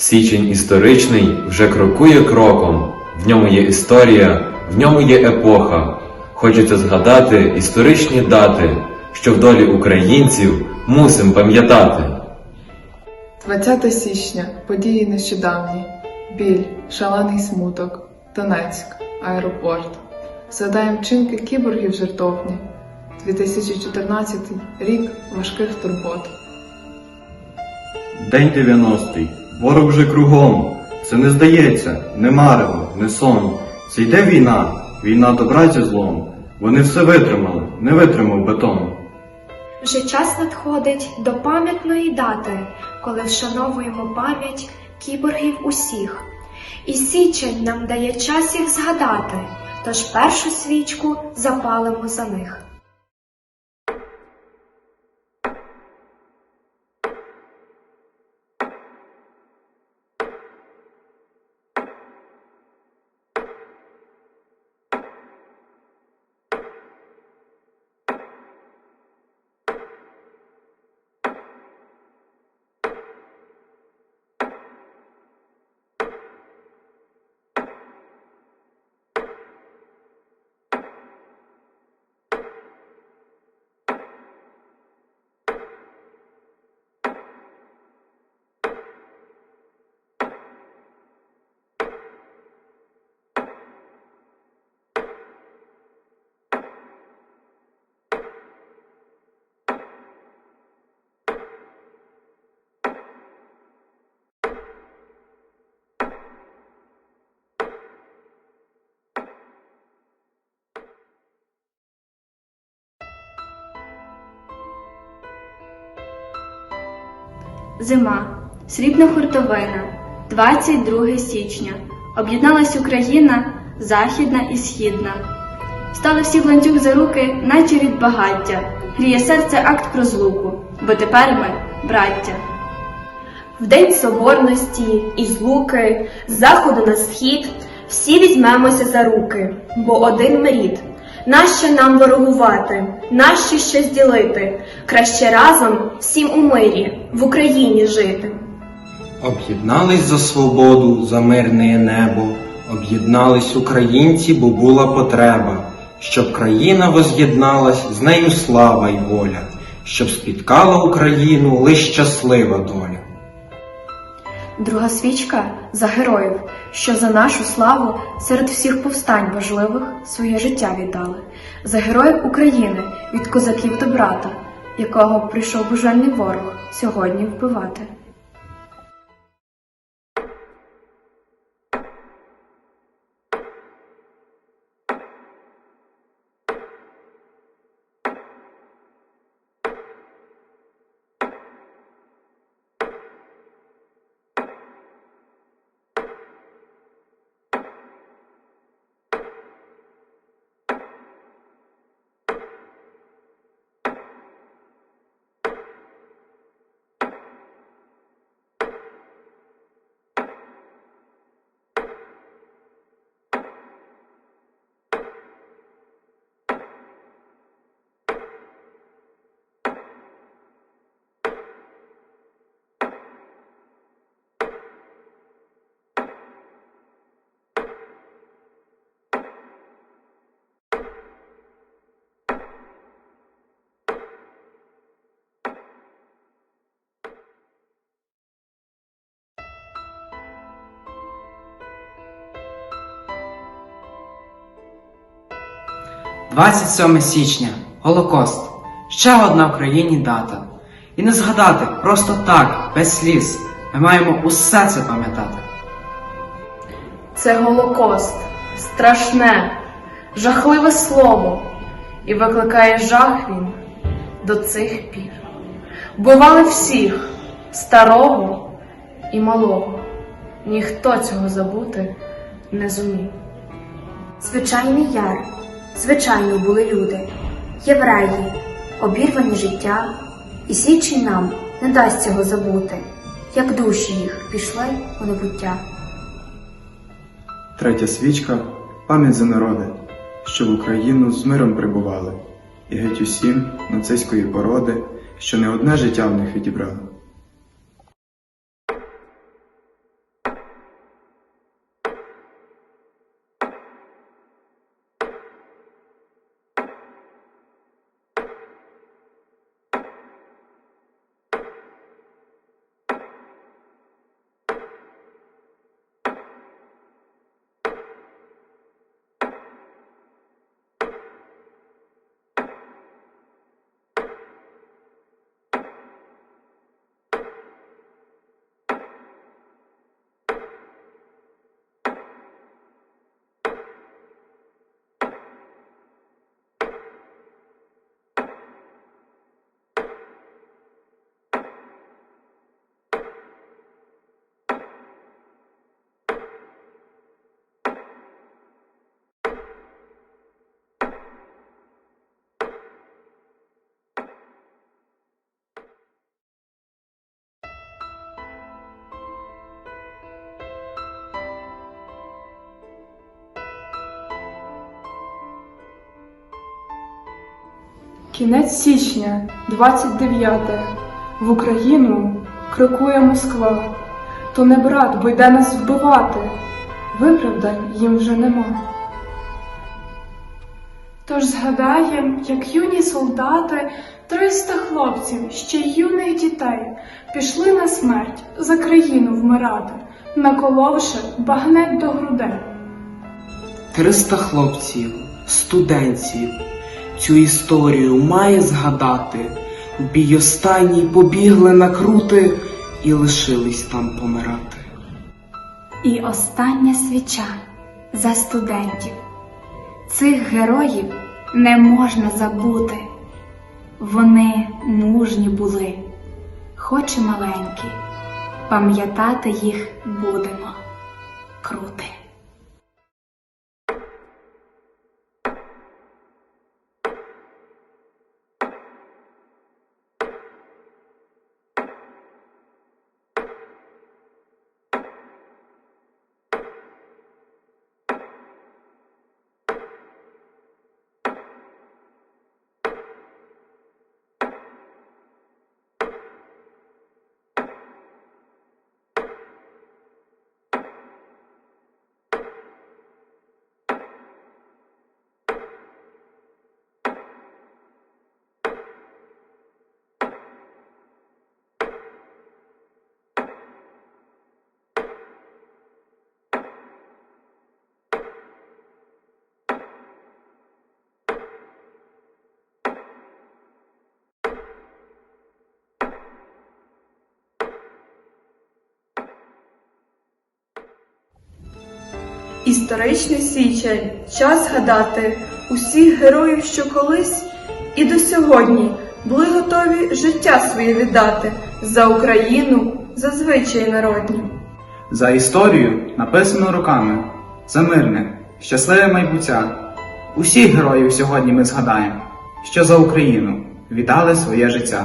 Січень історичний вже крокує кроком. В ньому є історія, в ньому є епоха. Хочеться згадати історичні дати, що в долі українців мусим пам'ятати. 20 січня події нещодавні. Біль, шалений смуток, Донецьк, аеропорт. Згадаємо вчинки кіборгів жертовні. 2014 рік важких турбот. День 90-й. Ворог вже кругом. Це не здається, не марево, не сон. Це йде війна, війна добра зі злом. Вони все витримали, не витримав бетон. Вже час надходить до пам'ятної дати, коли вшановуємо пам'ять кіборгів усіх. І січень нам дає час їх згадати, тож першу свічку запалимо за них. Зима, срібна хуртовина, 22 січня. Об'єдналась Україна, західна і східна. Стали всі в ланцюг за руки, наче від багаття. Гріє серце акт про злуку, бо тепер ми браття. В день соборності і злуки, з заходу на схід, всі візьмемося за руки, бо один ми. Нащо нам ворогувати, нащо щось ділити, краще разом всім у мирі в Україні жити. Об'єднались за свободу, за мирне небо, об'єднались українці, бо була потреба, щоб країна воз'єдналась, з нею слава й воля, щоб спіткала Україну лиш щаслива доля. Друга свічка за героїв, що за нашу славу серед всіх повстань важливих своє життя віддали, за героїв України від козаків до брата, якого прийшов божальний ворог сьогодні вбивати. – 27 січня Голокост. Ще одна в країні дата. І не згадати просто так, без сліз. Ми маємо усе це пам'ятати. Це Голокост, страшне, жахливе слово, і викликає жах він до цих пір. Вбивали всіх, старого і малого. Ніхто цього забути не зумів. Звичайний яр, звичайно були люди, євреї, обірвані життя, і січень нам не дасть цього забути, як душі їх пішли у небуття. Третя свічка пам'ять за народи, що в Україну з миром прибували, і геть усім нацистської породи, що не одне життя в них відібрали. Кінець січня, 29. В Україну крокує Москва. То не брат, бо йде нас вбивати. Виправдань їм вже нема. Тож згадаєм, як юні солдати, триста хлопців, ще юних дітей, пішли на смерть за країну вмирати, наколовши багнет до грудей. Триста хлопців, студентів, цю історію має згадати. В бій останній побігли на крути і лишились там помирати. І остання свіча за студентів. Цих героїв не можна забути. Вони мужні були, хоч і маленькі. Пам'ятати їх будемо. Крути. Історичний січень, час згадати усіх героїв, що колись і до сьогодні були готові життя своє віддати за Україну, за звичаї народні. За історію, написану руками, за мирне, щасливе майбуття. Усіх героїв сьогодні ми згадаємо, що за Україну віддали своє життя.